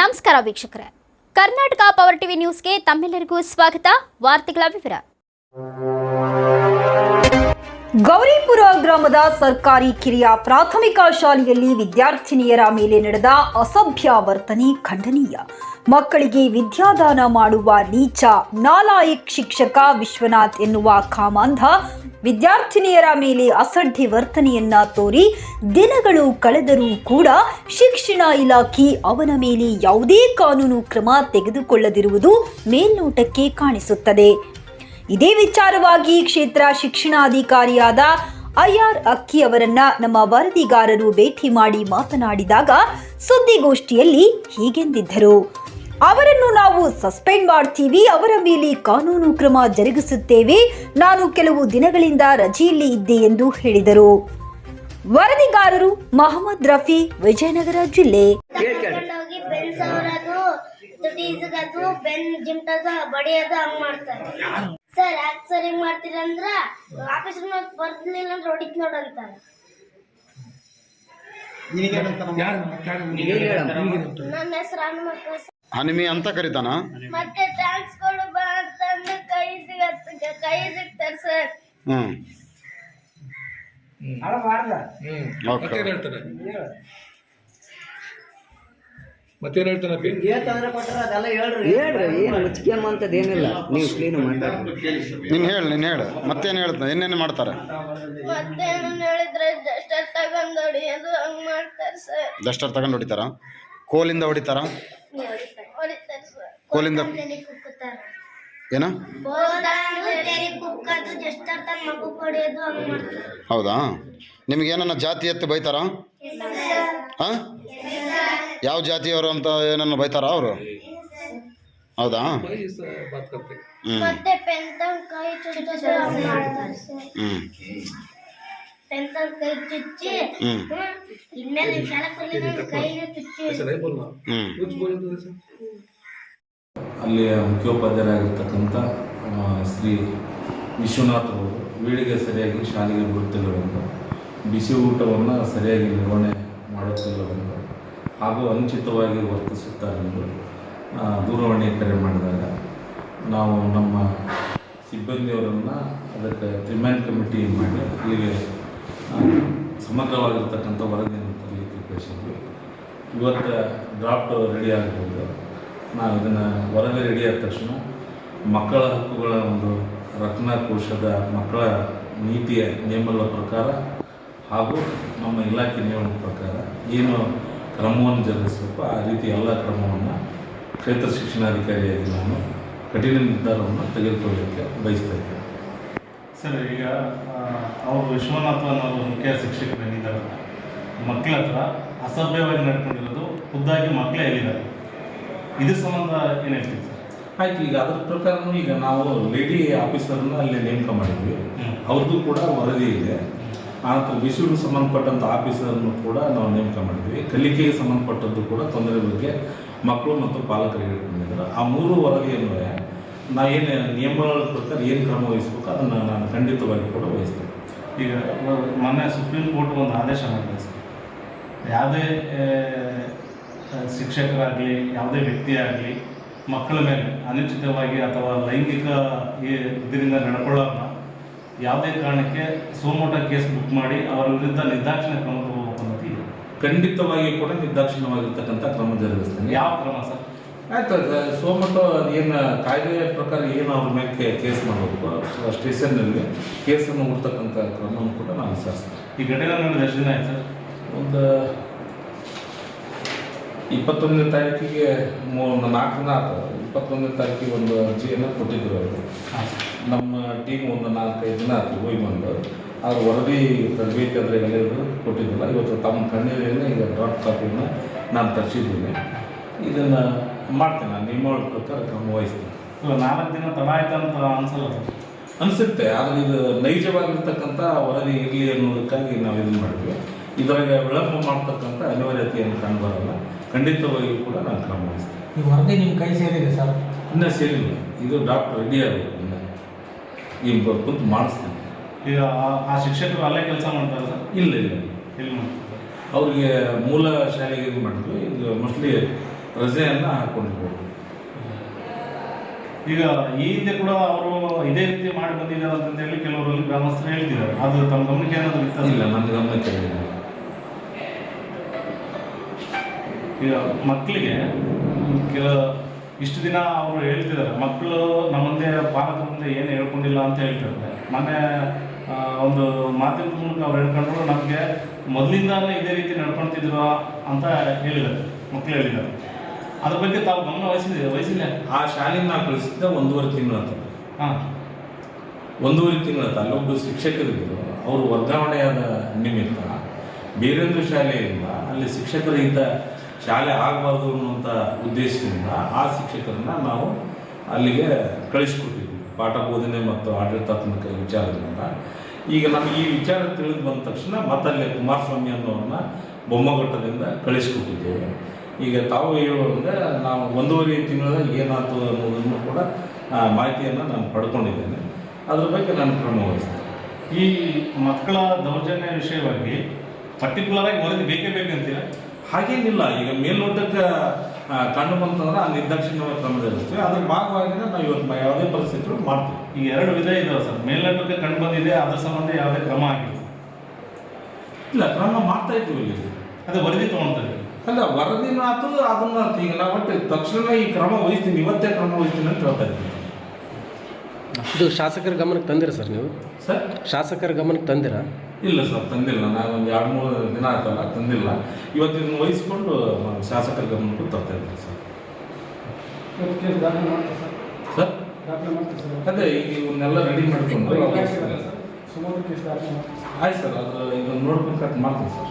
ನಮಸ್ಕಾರ ವೀಕ್ಷಕರೇ. Karnataka power TV ನ್ಯೂಸ್ಗೆ ತಮ್ಮೆಲ್ಲರಿಗೂ ಸ್ವಾಗತ. ವಾರ್ತೆಗಳ ವಿವರ. ಗೌರಿಪುರ ಗ್ರಾಮದ ಸರ್ಕಾರಿ ಕಿರಿಯ ಪ್ರಾಥಮಿಕ ಶಾಲೆಯಲ್ಲಿ ವಿದ್ಯಾರ್ಥಿನಿಯರ ಮೇಲೆ ನಡೆದ ಅಸಭ್ಯ ವರ್ತನೆ ಖಂಡನೀಯ. ಮಕ್ಕಳಿಗೆ ವಿದ್ಯಾದಾನ ಮಾಡುವ ನೀಚ ನಾಲಾಯಕ್ ಶಿಕ್ಷಕ ವಿಶ್ವನಾಥ್ ಎನ್ನುವ ಕಾಮಾಂಧ ವಿದ್ಯಾರ್ಥಿನಿಯರ ಮೇಲೆ ಅಸಡ್ಡೆ ವರ್ತನೆಯನ್ನ ತೋರಿ ದಿನಗಳು ಕಳೆದರೂ ಕೂಡ ಶಿಕ್ಷಣ ಇಲಾಖೆ ಅವನ ಮೇಲೆ ಯಾವುದೇ ಕಾನೂನು ಕ್ರಮ ತೆಗೆದುಕೊಳ್ಳದಿರುವುದು ಮೇಲ್ನೋಟಕ್ಕೆ ಕಾಣಿಸುತ್ತದೆ. ಇದೇ ವಿಚಾರವಾಗಿ ಕ್ಷೇತ್ರ ಶಿಕ್ಷಣಾಧಿಕಾರಿಯಾದ ಐಆರ್ ಅಕ್ಕಿ ಅವರನ್ನ ನಮ್ಮ ವರದಿಗಾರರು ಭೇಟಿ ಮಾಡಿ ಮಾತನಾಡಿದಾಗ ಸುದ್ದಿಗೋಷ್ಠಿಯಲ್ಲಿ ಹೀಗೆಂದಿದ್ದರು. ಅವರನ್ನು ನಾವು ಸಸ್ಪೆಂಡ್ ಮಾಡ್ತೀವಿ ಅವರ ಮೇಲೆ ಕಾನೂನು ಕ್ರಮ ಜರುಗಿಸುತ್ತೇವೆ. ನಾನು ಕೆಲವು ದಿನಗಳಿಂದ ರಜೆಯಲ್ಲಿ ಇದ್ದೆ ಎಂದು ಹೇಳಿದರು. ವರದಿಗಾರರು ಮಹಮ್ಮದ್ ರಫಿ ವಿಜಯನಗರ ಜಿಲ್ಲೆ. ಮಾಡ್ತಾರೆ. ಸರ್ ಯಾಕೆ ಸರ್ ಹಿಂಗ್ ಮಾಡ್ತೀರಂದ್ರ? ಆಫೀಸ್ ಬರ್ಲಿಲ್ಲ ಅಂದ್ರೆ ಹೊಡಿತ್ ನೋಡಂತ ನನ್ನ ಹೆಸರು ಹನುಮಕ್ಕ. ಹನಿಮಿ ಅಂತ ಕರಿತಾನ? ಮತ್ತೆ ಟ್ಯಾಕ್ಸ್ ಕೊಡು ಬಾ ಅಂತಂದು ಕೈ ಸಿಗತ್ತ ಕೈ ಸಿಗ್ತಾರೆ ಸರ್ ಹ್ಮ್. ಓಕೆ. ಮತ್ತೇನ್ ಹೇಳ್ತಾನೆ ಮತ್ತೇನ್ ಹೇಳ್ತಾನೆ ಅಪ್ಪಿ? ಹೇಳ್ರಿ. ಏನು ಮುಚ್ಕೊಂಬಂತದ್ದು ಏನಿಲ್ಲ ನೀವು ಕ್ಲೀನ್ ಮಾತಾಡಿ ನೀನ್ ಹೇಳು ನೀನ್ ಹೇಳು. ಮತ್ತೇನು ಹೇಳ್ತಾನೆ ಏನೇನು ಮಾಡ್ತಾರೆ? ಮತ್ತೆ ಏನನ್ನ ಹೇಳಿದ್ರೆ ಡಸ್ಟರ್ ತಗೊಂಡ್ ಹೊಡಿಯೋದು ಹಂಗ್ ಮಾಡ್ತಾರೆ ಸರ್ ಡಸ್ಟರ್ ತಗೊಂಡು ಹೊಡಿತಾರ? ಕೋಲಿಂದ ಹೊಡಿತಾರ? ಕೋಲಿಂದ? ಏನ? ಹೌದಾ? ನಿಮ್ಗೆ ಏನನ್ನ ಜಾತಿ ಎತ್ತು ಬೈತಾರ? ಹಾ ಯಾವ ಜಾತಿಯವರು ಅಂತ ಏನನ್ನ ಬೈತಾರ ಅವರು? ಹೌದಾ? ಬೈ ಸ- ಅಲ್ಲಿಯ ಮುಖ್ಯೋಪಾಧ್ಯಾಯರಾಗಿರ್ತಕ್ಕಂಥ ಶ್ರೀ ವಿಶ್ವನಾಥ್ ಅವರು ವೇಳೆಗೆ ಸರಿಯಾಗಿ ಶಾಲೆಗೆ ಬರುತ್ತಿಲ್ಲವೆಂದು, ಬಿಸಿ ಊಟವನ್ನು ಸರಿಯಾಗಿ ನಿರ್ವಹಣೆ ಮಾಡುತ್ತಿಲ್ಲವೆಂದು ಹಾಗೂ ಅನುಚಿತವಾಗಿ ವರ್ತಿಸುತ್ತಾರೆಂದು ದೂರವಾಣಿ ಕರೆ ಮಾಡಿದಾಗ ನಾವು ನಮ್ಮ ಸಿಬ್ಬಂದಿಯವರನ್ನು ಅದಕ್ಕೆ ರಿಮ್ಯಾಂಡ್ ಕಮಿಟಿ ಮಾಡಿ ಅಲ್ಲಿಗೆ ಸಮಗ್ರವಾಗಿರ್ತಕ್ಕಂಥ ವರದಿಯನ್ನು ತರಲಿಕ್ಕೆ ಇವತ್ತು ಡ್ರಾಫ್ಟ್ ರೆಡಿ ಆಗ್ಬೋದು. ನಾವು ಇದನ್ನು ವರದಿ ರೆಡಿ ಆದ ತಕ್ಷಣ ಮಕ್ಕಳ ಹಕ್ಕುಗಳ ಒಂದು ರತ್ನ ಕೋಶದ ಮಕ್ಕಳ ನೀತಿಯ ನಿಯಮಗಳ ಪ್ರಕಾರ ಹಾಗೂ ನಮ್ಮ ಇಲಾಖೆ ನಿಯಮದ ಪ್ರಕಾರ ಏನು ಕ್ರಮವನ್ನು ಜರುಗಿಸಬೇಕು, ಆ ರೀತಿ ಎಲ್ಲ ಕ್ರಮವನ್ನು ಕ್ಷೇತ್ರ ಶಿಕ್ಷಣಾಧಿಕಾರಿಯಾಗಿ ನಾನು ಕಠಿಣ ನಿರ್ಧಾರವನ್ನು ತೆಗೆದುಕೊಳ್ಳಲಿಕ್ಕೆ ಬಯಸ್ತಾ ಇದ್ದೇನೆ. ಸರ್, ಈಗ ಅವರು ವಿಶ್ವನಾಥ ಅನ್ನೋರು ಮುಖ್ಯ ಶಿಕ್ಷಕರು ಏನಿದ್ದಾರೆ ಮಕ್ಕಳ ಹತ್ರ ಅಸಭ್ಯವಾಗಿ ನಡ್ಕೊಂಡಿರೋದು ಖುದ್ದಾಗಿ ಮಕ್ಕಳೇ ಹೇಳಿದ್ದಾರೆ ಇದ್ರ ಸಂಬಂಧ ಏನು ಹೇಳ್ತೀವಿ ಸರ್? ಆಯ್ತು ಈಗ ಅದ್ರ ಪ್ರಕಾರ ಈಗ ನಾವು ಲೇಡಿ ಆಫೀಸರ್ನ ಅಲ್ಲಿ ನೇಮಕ ಮಾಡಿದ್ವಿ. ಅವ್ರದ್ದು ಕೂಡ ವರದಿ ಇದೆ. ಆನಂತರ ಬಿಸಿಲು ಸಂಬಂಧಪಟ್ಟಂಥ ಆಫೀಸರ್ನು ಕೂಡ ನಾವು ನೇಮಕ ಮಾಡಿದ್ವಿ. ಕಲಿಕೆಗೆ ಸಂಬಂಧಪಟ್ಟದ್ದು ಕೂಡ ತೊಂದರೆ ಬಗ್ಗೆ ಮಕ್ಕಳು ಮತ್ತು ಪಾಲಕರು ಹೇಳ್ಕೊಂಡಿದ್ದಾರೆ. ಆ ಮೂರು ವರದಿಯನ್ನು ನಾ ಏನು ನಿಯಮಗಳ ಪ್ರಕಾರ ಏನು ಕ್ರಮ ವಹಿಸ್ಬೇಕು ಅದನ್ನು ನಾನು ಖಂಡಿತವಾಗಿ ಕೂಡ ವಹಿಸ್ತೇನೆ. ಈಗ ಮೊನ್ನೆ ಸುಪ್ರೀಂ ಕೋರ್ಟ್ ಒಂದು ಆದೇಶ ಮಾಡಿದೆ ಸರ್. ಯಾವುದೇ ಶಿಕ್ಷಕರಾಗಲಿ ಯಾವುದೇ ವ್ಯಕ್ತಿ ಆಗಲಿ ಮಕ್ಕಳ ಮೇಲೆ ಅನುಚಿತವಾಗಿ ಅಥವಾ ಲೈಂಗಿಕ ಇದರಿಂದ ನಡ್ಕೊಳ್ಳೋರನ್ನ ಯಾವುದೇ ಕಾರಣಕ್ಕೆ ಸೋಮೋಟ ಕೇಸ್ ಬುಕ್ ಮಾಡಿ ಅವರ ವಿರುದ್ಧ ನಿರ್ದಾಕ್ಷಿಣ್ಯ ಕ್ರಮ ತಗೋಬೇಕು ಇದೆ. ಖಂಡಿತವಾಗಿ ಕೂಡ ನಿರ್ದಾಕ್ಷಿಣ್ಯವಾಗಿರ್ತಕ್ಕಂಥ ಕ್ರಮ ಜರುಗಿಸ್ತೇನೆ. ಯಾವ ಕ್ರಮ ಸರ್? ಆಯ್ತು ಅದು ಸೋಮಟ್ಟು ಏನು ಕಾಯ್ದೆಯ ಪ್ರಕಾರ ಏನು ಅವ್ರ ಮೇಲೆ ಕೇಸ್ ಮಾಡಬೇಕು ಸ್ಟೇಷನ್ನಲ್ಲಿ ಕೇಸನ್ನು ಹುಡ್ತಕ್ಕಂಥ ಕ್ರಮವನ್ನು ಕೂಡ ನಾನು ವಿಚಾರಿಸ್ತೇನೆ. ಈ ಘಟನೆ ನಡೆದ ಎಷ್ಟು ದಿನ ಆಯ್ತು ಸರ್? ಒಂದು ಇಪ್ಪತ್ತೊಂದನೇ ತಾರೀಕಿಗೆ ಮೂರು ನಾಲ್ಕು ದಿನ ಆಯ್ತು ಇಪ್ಪತ್ತೊಂದನೇ ತಾರೀಕಿಗೆ ಒಂದು ಅರ್ಜಿಯನ್ನು ಕೊಟ್ಟಿದ್ದರು ಅವರು. ನಮ್ಮ ಟೀಮ್ ಒಂದು ನಾಲ್ಕೈದು ದಿನ ಆಯ್ತು ಹೋಗಿ ಬಂದು. ಅವ್ರ ವರದಿ ತರಬೇತಿ ಅಂದರೆ ಎಲ್ಲರಿಗೂ ಕೊಟ್ಟಿದ್ದಿಲ್ಲ ಇವತ್ತು ತಮ್ಮ ಕಣ್ಣೀರೇನೆ ಈಗ ಡ್ರಾಫ್ಟ್ ಕಾಪಿಯನ್ನು ನಾನು ತರಿಸಿದ್ದೀನಿ. ಇದನ್ನು ಮಾಡ್ತೇನೆ ನಾನು ನಿಮ್ಮ ಪ್ರಕಾರ ಕ್ರಮ ವಹಿಸ್ತೀನಿ. ನಾಲ್ಕು ದಿನ ತಡ ಆಯ್ತು ಅಂತ ಅನ್ಸಲ್ಲ ಅನಿಸುತ್ತೆ ಆದರೆ ಇದು ನೈಜವಾಗಿರ್ತಕ್ಕಂಥ ವರದಿ ಇರಲಿ ಅನ್ನೋದಕ್ಕಾಗಿ ನಾವು ಇದನ್ನು ಮಾಡಿದ್ವಿ. ಇದರಾಗ ವಿಳಂಬ ಮಾಡ್ತಕ್ಕಂಥ ಅನಿವಾರ್ಯತೆಯನ್ನು ಕಂಡುಬರಲ್ಲ ಖಂಡಿತವಾಗಿಯೂ ಕೂಡ ನಾನು ಕ್ರಮ ವಹಿಸ್ತೇನೆ. ಈ ವರದಿ ನಿಮ್ಮ ಕೈ ಸೇರಿದೆ ಸರ್. ಇನ್ನೂ ಸೇರಿಲ್ಲ. ಇದು ಡಾಕ್ಟರ್ ರೆಡಿ ಆಗಬೇಕು ಇನ್ನು ಈಗ ಬ- ಕುಂತು ಮಾಡಿಸ್ತೀನಿ ಈಗ ಆ- ಆ ಶಿಕ್ಷಕರು ಅಲ್ಲೇ ಕೆಲಸ ಮಾಡ್ತಾರೆ ಸರ್? ಇಲ್ಲ ಇಲ್ಲ. ಇಲ್ಲಿ ಮಾಡ್ತಾರೆ? ಅವ್ರಿಗೆ ಮೂಲ ಶಾಲೆಗೆ ಇದು ಮಾಡಿದ್ವಿ ಇದು ಮೋಸ್ಟ್ಲಿ ರಜೆಯನ್ನು ಹಾಕೊಂಡಿರ್ಬೋದು. ಈಗ ಈ ಹಿಂದೆ ಕೂಡ ಅವರು ಇದೇ ರೀತಿ ಮಾಡಿ ಬಂದಿದ್ದಾರೆ ಅಂತ ಹೇಳಿ ಕೆಲವರಲ್ಲಿ ಗ್ರಾಮಸ್ಥರು ಹೇಳ್ತಿದ್ದಾರೆ. ಅದು ತಮ್ಮ ಗಮನಕ್ಕೆ ಏನಾದರೂ ಇತ್ತ ಇಲ್ಲ ನನ್ನ ಗಮನಕ್ಕೆ ಇಲ್ಲ. ಮಕ್ಕಳಿಗೆ ಕೆಲ ಇಷ್ಟು ದಿನ ಅವರು ಹೇಳ್ತಿದ್ದಾರೆ ಮಕ್ಕಳು ನಮ್ಮ ಮುಂದೆ ಪಾಲಕರ ಮುಂದೆ ಏನು ಹೇಳ್ಕೊಂಡಿಲ್ಲ ಅಂತ ಹೇಳ್ತಿರ್ತಾರೆ ಮೊನ್ನೆ ಒಂದು ಮಾಧ್ಯಮದ ಮೂಲಕ ಅವ್ರು ಹೇಳ್ಕೊಂಡ್ರು ನಮಗೆ ಮೊದಲಿಂದಾನೇ ಇದೇ ರೀತಿ ನಡ್ಕೊಳ್ತಿದ್ರು ಅಂತ ಹೇಳಿದ್ದಾರೆ ಮಕ್ಕಳು ಹೇಳಿದ್ದಾರೆ ಅದ್ರ ಬಗ್ಗೆ ತಾವು ಗಮನ ವಹಿಸಿದೆ ವಹಿಸಿಲ್ಲ ಆ ಶಾಲೆಗೆ ನಾವು ಕಳಿಸಿದ್ದ ಒಂದೂವರೆ ತಿಂಗಳು ಅಂತ. ಹಾಂ. ಒಂದೂವರೆ ತಿಂಗಳ ಅಲ್ಲೊಬ್ಬರು ಶಿಕ್ಷಕರಿದ್ದರು ಅವರು ವರ್ಗಾವಣೆಯಾದ ನಿಮಿತ್ತ ಬೇರೊಂದು ಶಾಲೆಯಿಂದ ಅಲ್ಲಿ ಶಿಕ್ಷಕರಹಿತ ಶಾಲೆ ಆಗಬಾರ್ದು ಅನ್ನುವಂಥ ಉದ್ದೇಶದಿಂದ ಆ ಶಿಕ್ಷಕರನ್ನ ನಾವು ಅಲ್ಲಿಗೆ ಕಳಿಸ್ಕೊಟ್ಟಿದ್ವಿ. ಪಾಠ ಬೋಧನೆ ಮತ್ತು ಆಡಳಿತಾತ್ಮಕ ವಿಚಾರದಿಂದ. ಈಗ ನಮಗೆ ಈ ವಿಚಾರ ತಿಳಿದು ಬಂದ ತಕ್ಷಣ ಮತ್ತಲ್ಲಿ ಕುಮಾರಸ್ವಾಮಿ ಅನ್ನೋರನ್ನ ಬೊಮ್ಮಘಟ್ಟದಿಂದ ಕಳಿಸ್ಕೊಟ್ಟಿದ್ದೇವೆ. ಈಗ ತಾವು ಹೇಳುವಂಗೆ ನಾವು ಒಂದೂವರೆ ತಿಂಗಳ ಏನಾಯ್ತು ಅನ್ನೋದನ್ನು ಕೂಡ ಮಾಹಿತಿಯನ್ನು ನಾನು ಪಡ್ಕೊಂಡಿದ್ದೇನೆ. ಅದ್ರ ಬಗ್ಗೆ ನಾನು ಕ್ರಮ ವಹಿಸ್ತೇನೆ. ಈ ಮಕ್ಕಳ ದೌರ್ಜನ್ಯ ವಿಷಯವಾಗಿ ಪರ್ಟಿಕ್ಯುಲರ್ ಆಗಿ ವರದಿ ಬೇಕೇ ಬೇಕಂತೀರಾ ಹಾಗೇನಿಲ್ಲ ಈಗ ಮೇಲ್ನೋಟಕ್ಕೆ ಕಂಡು ಬಂತಂದ್ರೆ ಆ ನಿರ್ದಾಕ್ಷಿಣ್ಯವಾಗಿ ಕ್ರಮದಲ್ಲಿರ್ತೀವಿ ಅದ್ರ ಭಾಗವಾಗಿನೇ ನಾವು ಇವತ್ತು ಯಾವುದೇ ಪರಿಸ್ಥಿತಿಗಳು ಮಾಡ್ತೀವಿ. ಈ ಎರಡು ವಿಧ ಇದಾವೆ ಸರ್. ಮೇಲ್ನೋಟಕ್ಕೆ ಕಂಡು ಬಂದಿದೆ ಅದ್ರ ಸಂಬಂಧ ಯಾವುದೇ ಕ್ರಮ ಆಗಿಲ್ಲ. ಇಲ್ಲ ಕ್ರಮ ಮಾಡ್ತಾ ಇದ್ದೀವಿ ಇಲ್ಲಿ. ಅದೇ ವರದಿ ತಗೊಳ್ತಾರೆ ಅಲ್ಲ ವರದಿನ ಆತು ಅದನ್ನ. ಈಗ ನಾವು ಒಟ್ಟು ತಕ್ಷಣ ಈ ಕ್ರಮ ವಹಿಸ್ತೀನಿ ಇವತ್ತೇ ಕ್ರಮ ವಹಿಸ್ತೀನಿ ಅಂತ ಹೇಳ್ತಾ ಇದ್ದೀನಿ ಇದು ಶಾಸಕರ ಗಮನಕ್ಕೆ ತಂದಿರ ಸರ್ ನೀವು? ಸರ್? ಶಾಸಕರ ಗಮನಕ್ಕೆ ತಂದಿರ? ಇಲ್ಲ ಸರ್ ತಂದಿಲ್ಲ. ನಾನು ಒಂದು ಎರಡು ಮೂರು ದಿನ ಆಯ್ತಲ್ಲ ತಂದಿಲ್ಲ. ಇವತ್ತು ಇದನ್ನು ವಹಿಸ್ಕೊಂಡು ಶಾಸಕರ ಗಮನಕ್ಕೂ ತರ್ತಾ ಇದ್ದೀನಿ ಸರ್. ಸರ್? ಅದೇ ಈಗ ಇವನ್ನೆಲ್ಲ ರೆಡಿ ಮಾಡ್ಕೊಂಡು ಆಯ್ತು ಸರ್ ಅದು ಇದನ್ನು ನೋಡ್ಕೊಂಡು ಕಟ್ ಮಾಡ್ತೀನಿ ಸರ್.